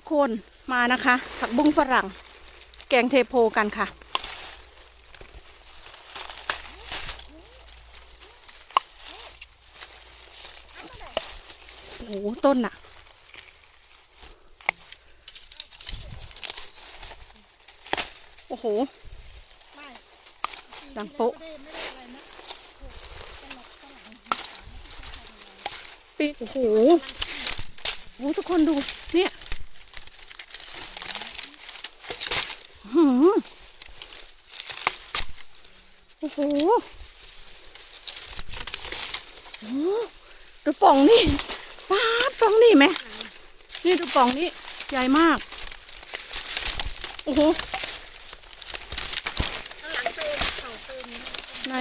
ทุกคนมานะคะ ผักบุ้งฝรั่ง แกงเทโพกันค่ะ โอ้โต้นน่ะโอ้โหดังโปะปีโอ้โหโอ้โหทุกคนดูเนี่ยหืม โอ้โหโอ้ดูป่องนี่ป้าป่องนี่ไหม นี่ดูป่องนี่ใหญ่มาก โอ้โหไหน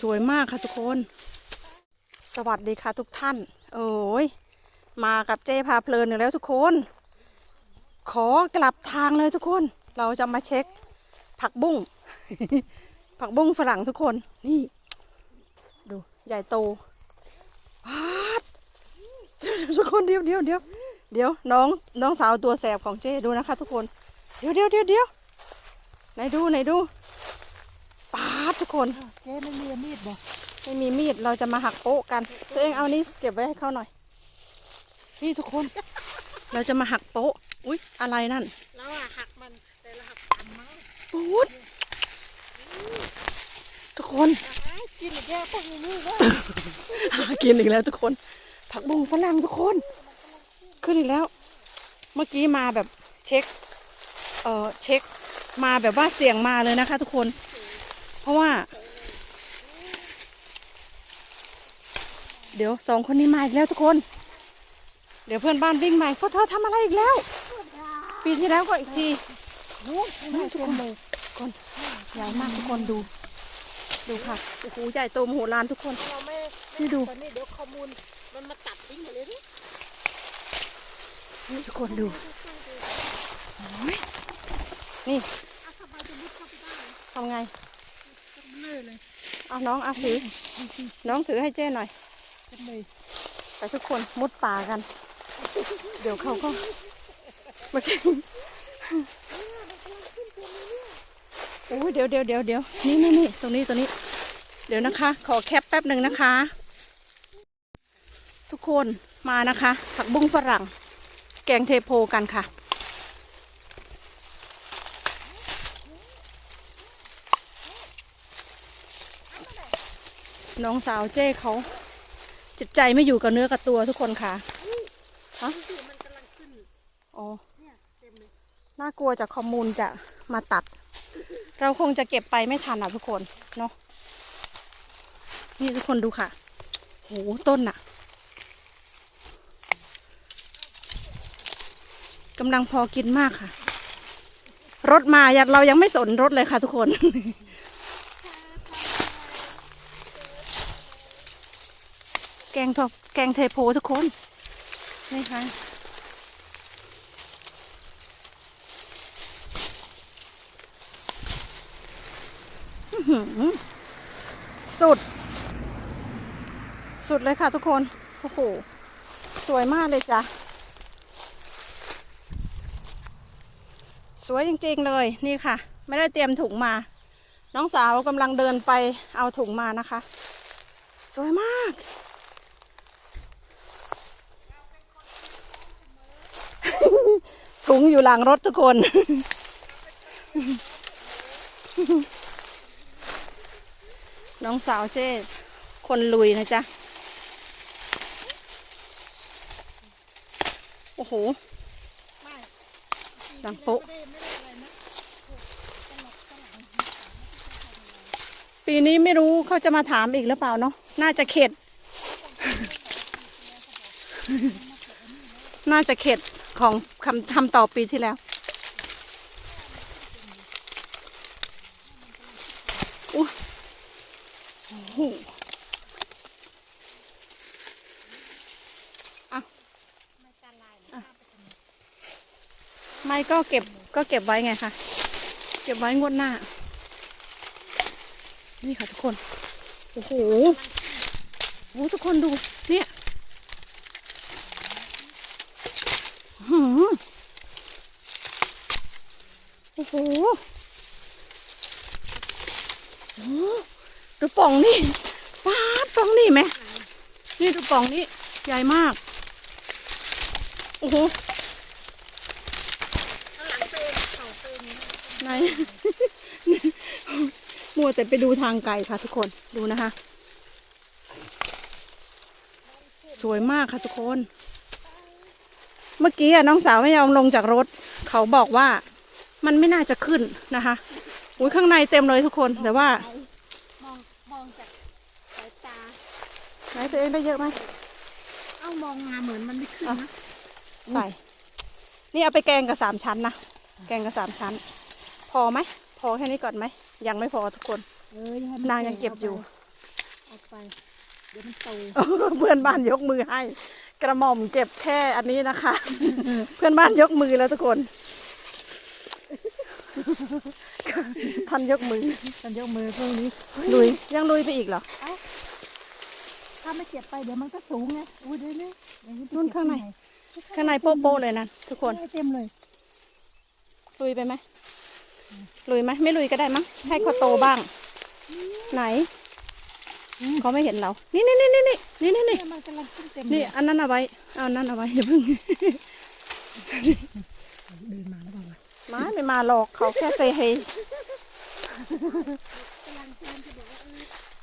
สวยมากค่ะทุกคน สวัสดีค่ะทุกท่าน โอ้ย มากับเจ้พาเพลินอยู่แล้วทุกคน ขอกลับทางเลยทุกคน เราจะมาเช็ค ผักบุ้ง ผักบุ้งฝรั่งทุกคน นี่ ดูใหญ่โตพาดทุกคนเดี๋ยวเดี๋ยวเดี๋ยวเดี๋ยวน้องน้องสาวตัวแสบของเจ้ดูนะคะ ทุกคน เดี๋ยวเดี๋ยวเดี๋ยวเดี๋ยวไหนดูไหนดูปาดทุกคนเจ๊ไม่มีมีดบ่ไม่มีมีดเราจะมาหักโป๊ะกัน ตัวเองเอานี้เก็บไว้ให้เขาหน่อย นี่ทุกคน เราจะมาหักโป๊ะ อุ๊ยอะไรนั่นเราอะหักมันแต่เราหักตำมั้ง ปูดทุกคนกินอีกแย่พวกนี้นี่กินอีกแล้วทุกคน ผักบุ้งฝรั่งทุกคน ขึ้นอีกแล้ว เมื่อกี้มาแบบเช็ค เอ่อเช็คมาแบบว่าเสี่ยงมาเลยนะคะ ทุกคน เพราะว่า เดี๋ยวสองคนนี้มาอีกแล้วทุกคน เดี๋ยวเพื่อนบ้านวิ่งมาเพวกเธอทำอะไรอีกแล้ว ปีที่แล้วก็อีกที โอ้โหทุกคนเลยคนใหญ่มากทุกคนดู ดูค่ะโอ้โหใหญ่โตมโหฬารทุกคนเราไม่นี่ดูตอนนี้เดี๋ยวข้อมูลมันมาตัดทิ้งหมดเลยนี่นี่ทุกคนดูโอ้ยนี่อาสบายจะมุดเข้าไปได้ทำไงเลื่อยเลยเอาน้องเอาถือ น้องถือให้เจ้หน่อยกันเลยไปทุกคนมุดป่ากัน เดี๋ยวเขาก็เมื่อกี้ โอ้ยเดี๋ยวเดี๋ยวเดี๋ยวเดี๋ยวนี่นี่นี่ตรงนี้ตรงนี้ เดี๋ยวนะคะ ขอแคปแป๊บหนึ่งนะคะ ทุกคนมานะคะ ผักบุ้งฝรั่ง แกงเทโพกันค่ะ น้องสาวเจ้เขาจิตใจไม่อยู่กับเนื้อกับตัวทุกคนค่ะฮะที่มันกำลังขึ้นอ๋อเนี่ยเต็มเลยน่ากลัวจากข้อมูลจะมาตัด เราคงจะเก็บไปไม่ทันอะทุกคนเนาะนี่ทุกคนดูค่ะโหต้นอะกำลังพอกินมากค่ะ รถมายากเรายังไม่สนรถเลยค่ะทุกคน แกงทอแกงเทโพทุกคน นี่ค่ะ อื้อหือ สุด สุดเลยค่ะทุกคน โอ้โห สวยมากเลยจ้ะ สวยจริงๆเลยนี่ค่ะ ไม่ได้เตรียมถุงมา น้องสาวกำลังเดินไปเอาถุงมานะคะ สวยมากถุงอยู่หลังรถทุกคน น้องสาวเจ้คนลุยนะจ๊ะ โอ้โหดังโป๊ะไม่ได้ไม่ได้อะไรนะข้างหลังข้างหลังปีนี้ไม่รู้เขาจะมาถามอีกหรือเปล่าเนาะ น่าจะเข็ด น่าจะเข็ดของคำทำต่อปีที่แล้ว อุ๊ยโอ้ หูไม่ก็เก็บก็เก็บไว้ไงคะเก็บไว้งวดหน้า นี่ค่ะทุกคน โอ้โหโอ้ทุกคนดู เนี่ยโอ้โหโอ้ ดูป่องนี่ป้าดป่องนี่ไหมนี่ดูป่องนี่ใหญ่มาก โอ้โหข้างหลังเป็นเขาเป็นนะไหนมัวแต่ไปดูทางไกลค่ะทุกคนดูนะคะ สวยมากค่ะทุกคน เมื่อกี้อะน้องสาวไม่ยอมลงจากรถ เขาบอกว่ามันไม่น่าจะขึ้นนะคะอุ้ยข้างในเต็มเลยทุกคนแต่ว่า มองมองจากสายตา ไหนตัวเองได้เยอะไหมเอ้ามองมาเหมือนมันไม่ขึ้นนะใส่ นี่เอาไปแกงกับสามชั้นนะ แกงกับสามชั้น พอไหม พอแค่นี้ก่อนไหม ยังไม่พอทุกคน เออให้นางยังเก็บอยู่เอาไปเดี๋ยวมันโตเพื่อนบ้านยกมือให้ กระหม่อมเก็บแค่อันนี้นะคะ เพื่อนบ้านยกมือแล้วทุกคนท่านยกมือกันยกมือพวกนี้ลุยยังลุยไปอีกเหรอ ถ้าไม่เก็บไปเดี๋ยวมันก็สูงไงอุ้ยเดี๋ยวนี้เดี๋ยวจะนู่นเก็บข้างในที่ไหข้างในโป๊ะๆเลยนะทุกคน เต็มเลยลุยไปไหมลุยไหมไม่ลุยก็ได้มั้งให้เขาโตบ้าง ไหนเขาไม่เห็นเรา นี่นี่นี่นี่นี่นี่นี่นี่เนี่ยมันกำลังขึ้นเต็มนี่เลยอันนั้นเอาไว้เอาอันนั้นเอาไว้อย่าเพิ่งเดินมาแล้วบอกว่ามาไม่มาหรอกเขาแค่เซเฮ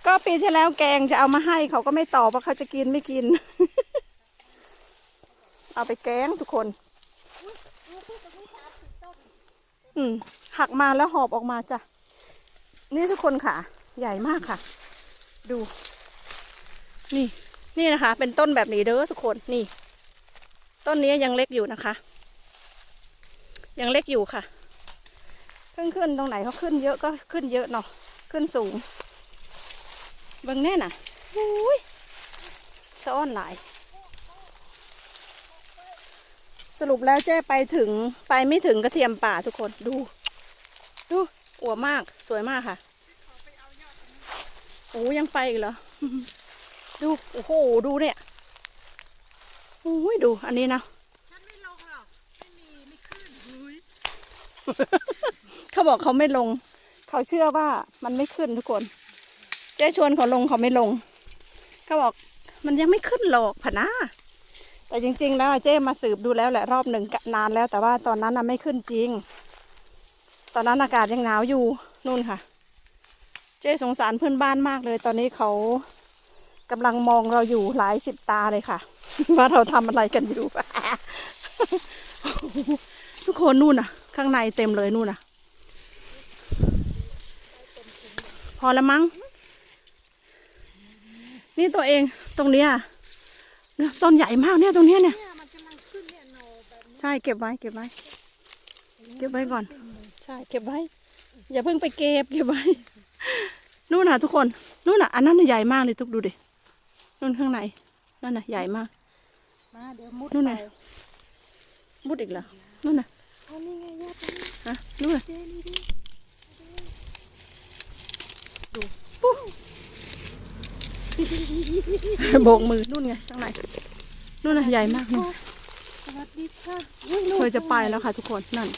ก็ปีที่แล้วแกงจะเอามาให้เขาก็ไม่ตอบว่าเขาจะกินไม่กิน เอาไปแกงทุกคนเอาพูดกับพี่สาวสิต้นอืมหักมาแล้วหอบออกมาจ้ะ นี่ทุกคนค่ะ ใหญ่มากค่ะ ดู นี่ นี่นะคะ เป็นต้นแบบนี้เด้อทุกคนนี่ ต้นนี้ยังเล็กอยู่นะคะ ยังเล็กอยู่ค่ะขึ้นขึ้นตรงไหนเขาขึ้นเยอะก็ขึ้นเยอะเนาะขึ้นสูง เบิ่งแน่น่ะโอ้ยซ่อนหลาย สรุปแล้วเจ๊ไปถึงไปไม่ถึงกระเทียมป่าทุกคนดู ดูอวบมากสวยมากค่ะโอ้ยังไปอีกเหรอ ดู โอ้โห ดูเนี่ยโอ้ยดู อันนี้นะ ฉันไม่ลงหรอก ไม่มี ไม่ขึ้นอุ้ยเขาบอกเขาไม่ลง เขาเชื่อว่ามันไม่ขึ้นทุกคน เจ๊ชวนเขาลงเขาไม่ลงเขาบอกมันยังไม่ขึ้นหรอกพะนะแต่จริง ๆ แล้วเจ๊มาสืบดูแล้วแหละรอบหนึ่งนานแล้ว แต่ว่าตอนนั้นน่ะไม่ขึ้นจริง ตอนนั้นอากาศยังหนาวอยู่นู่นค่ะ เจ๊สงสารเพื่อนบ้านมากเลย ตอนนี้เขากำลังมองเราอยู่หลายสิบตาเลยค่ะ ว่าเราทำอะไรกันอยู่ ทุกคนนู่นน่ะ ข้างในเต็มเลยนู่นน่ะ พอแล้วมั้ง นี่ตัวเองตรงเนี้ยเนี่ยต้นใหญ่มากเนี่ยตรงเนี้ยเนี่ยเนี่ยมันกำลังขึ้นเนี่ยโนแบบนี้ใช่เก็บไว้เก็บไว้ เก็บไว้ก่อน ใช่เก็บไว้ อย่าเพิ่งไปเก็บเก็บไว้นู่นน่ะทุกคนนู่นน่ะอันนั้นน่ะใหญ่มากเลยทุกดูดินู่นข้างในนั่นน่ะใหญ่มากมาเดี๋ยวมุดนู่นไปน่ะมุดอีกเหรอนู่นน่ะเอานี่ไงยอดตรงนี้ฮะนู่นน่ะเจนี่ดิปุ๊บ โบกมือนู่นไงข้างในนู่นน่ะใหญ่มากนู่นสวัสดีค่ะเธอจะไปแล้วค่ะทุกคนนั่น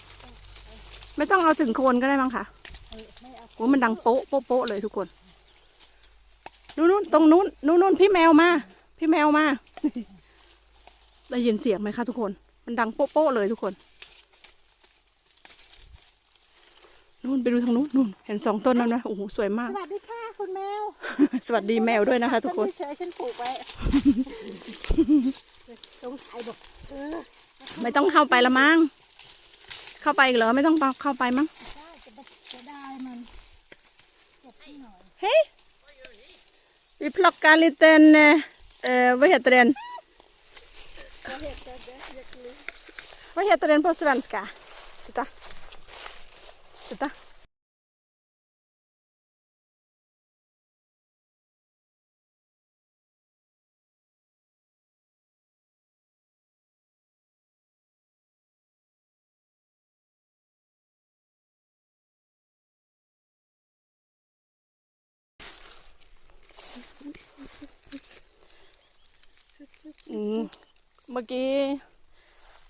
ไม่ต้องเอาถึงโคนก็ได้มั้งค่ะเออไม่เอาโอ้มันดังโป๊ะโป๊ะโป๊ะเลยทุกคนนู่นนู่นตรงนู้นนู่นนู่นพี่แมวมา พี่แมวมาได้ยินเสียงไหมคะทุกคน มันดังโป๊ะโป๊ะเลยทุกคนนู่นไปดูทางนู้นนู่นเห็นสองต้นแล้วนะโอ้โหสวยมากสวัสดีค่ะ คุณแมว สวัสดีแมวด้วยนะคะ ทุกคนฉัไม่เฉยฉันปลูกไว้สงสัยบอกเออไม่ต้องเข้าไปละมั้ง เข้าไปอีกเหรอ ไม่ต้องเข้าไปมั้งได้จะไปจะได้มันเก็บให้หน่อย Hej! Vi plockar en liten, eh, eh, vad heter den? เขาเห็นแต่เด็กอยากรู้ Vad heter den på svenska? Titta. Titta. Mm. เมื่อกี้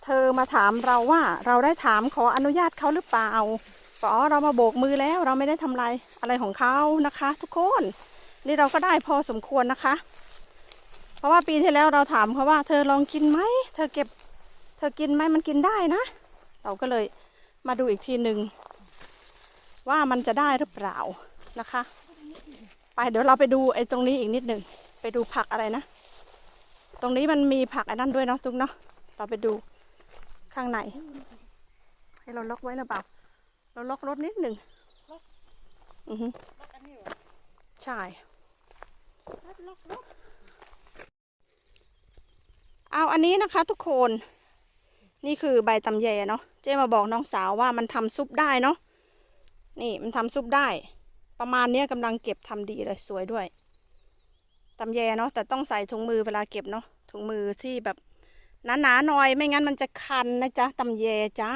เธอมาถามเราว่า เราได้ถามขออนุญาตเขาหรือเปล่าบอกอ๋อเรามาโบกมือแล้วเราไม่ได้ทำอะไรอะไรของเขานะคะ ทุกคน นี่เราก็ได้พอสมควรนะคะ เพราะว่าปีที่แล้วเราถามเขาว่า เธอลองกินไหมเธอเก็บ เธอกินไหมมันกินได้นะ เราก็เลยมาดูอีกทีหนึ่งว่ามันจะได้หรือเปล่านะคะ ไปเดี๋ยวเราไปดูไอ้ตรงนี้อีกนิดหนึ่งไปดูผักอะไรนะ ตรงนี้มันมีผักไอ้นั่นด้วยเนาะทุกเนาะเราไปดูข้างในให้เราล็อกไว้หรือเปล่า เราล็อกรถนิดหนึ่งอือฮึล็อกอันนี้เหรอใช่เอาอันนี้นะคะทุกคน นี่คือใบตำแยเนาะเจ๊มาบอกน้องสาวว่ามันทำซุปได้เนาะนี่มันทำซุปได้ ประมาณเนี้ยกำลังเก็บทำดีเลยสวยด้วย ตำแยเนาะแต่ต้องใส่ถุงมือเวลาเก็บเนาะถุงมือที่แบบหนาๆหน่อยไม่งั้นมันจะคันนะจ๊ะตำแยจ้า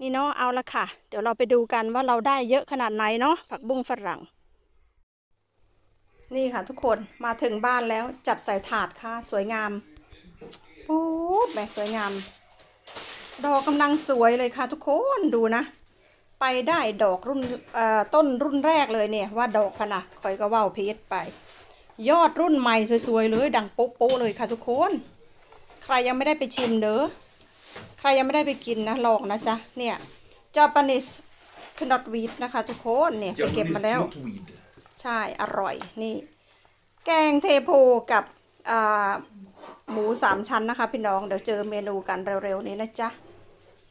นี่เนาะเอาละค่ะ เดี๋ยวเราไปดูกันว่าเราได้เยอะขนาดไหนเนาะผักบุ้งฝรั่ง นี่ค่ะทุกคนมาถึงบ้านแล้วจัดใส่ถาดค่ะ สวยงามปุ๊บแบบสวยงาม ดอกกำลังสวยเลยค่ะทุกคนดูนะไปได้ดอกรุ่นต้นรุ่นแรกเลยเนี่ยว่าดอกพะนะคอยก็ว่าเพชไป ยอดรุ่นใหม่สวยๆเลย ดังโป๊ะๆเลยค่ะทุกคน ใครยังไม่ได้ไปชิมเด้อใครยังไม่ได้ไปกินนะลองนะจ๊ะเนี่ย Japanese knot weed นะคะทุกคนเนี่ยไปเก็บมาแล้ว Knotweed. ใช่อร่อยนี่ แกงเทโพกับอ่าหมูสามชั้นนะคะ พี่น้องเดี๋ยวเจอเมนูกันเร็วๆนี้นะจ๊ะ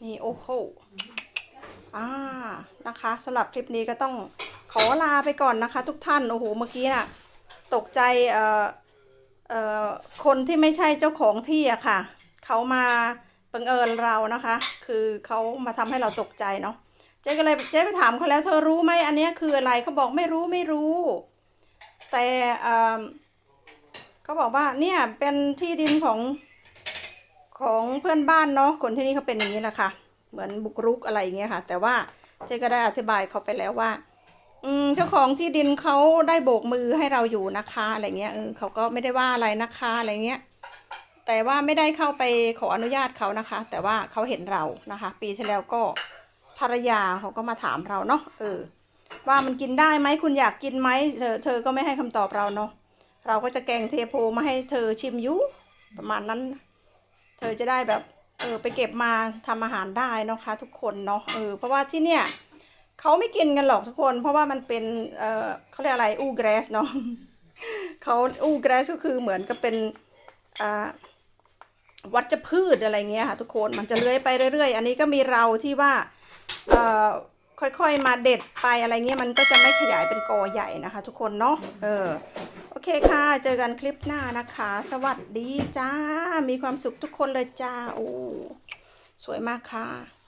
นี่โอ้โหอ่านะคะสำหรับคลิปนี้ก็ต้องขอลาไปก่อนนะคะ ทุกท่านโอ้โหเมื่อกี้น่ะ ตกใจเอ่อเอ่อคนที่ไม่ใช่เจ้าของที่อะค่ะ เขามาบังเอิญเรานะคะ คือเขามาทำให้เราตกใจเนาะเจ๊ก็เลยเจ๊ไปถามเขาแล้ว เธอรู้ไหมอันนี้คืออะไรเขาบอกไม่รู้ไม่รู้ แต่เอ่อเขาบอกว่าเนี่ยเป็นที่ดินของของเพื่อนบ้านเนาะคนที่นี่เขาเป็นอย่างนี้แหละค่ะ เหมือนบุกรุกอะไรอย่างเงี้ยค่ะ แต่ว่าเจ๊ก็ได้อธิบายเขาไปแล้วว่า อืมเจ้าของที่ดินเขาได้โบกมือให้เราอยู่นะคะอะไรเงี้ยเออเขาก็ไม่ได้ว่าอะไรนะคะอะไรเงี้ย แต่ว่าไม่ได้เข้าไปขออนุญาตเขานะคะ แต่ว่าเขาเห็นเรานะคะ ปีที่แล้วก็ภรรยาเขาก็มาถามเราเนาะเออ ว่ามันกินได้ไหมคุณอยากกินไหมเธอเธอก็ไม่ให้คำตอบเราเนาะเราก็จะแกงเทโพมาให้เธอชิมยุประมาณนั้น เธอจะได้แบบ เออไปเก็บมาทำอาหารได้นะคะ ทุกคนเนาะเออเพราะว่าที่เนี่ย เขาไม่กินกันหรอกทุกคน เพราะว่ามันเป็นเออเขาเรียกอะไรอูแกรสเนาะเขาอูแกรสก็คือเหมือนกับเป็นอ่าวัชพืชอะไรเงี้ยค่ะทุกคนมันจะเลื้อยไปเรื่อยๆ อันนี้ก็มีเราที่ว่าเอ่อค่อยๆมาเด็ดไปอะไรเงี้ยมันก็จะไม่ขยายเป็นกอใหญ่นะคะ ทุกคนเนาะเออโอเคค่ะ เจอกันคลิปหน้านะคะ สวัสดีจ้า มีความสุขทุกคนเลยจ้าโอ้สวยมากค่ะ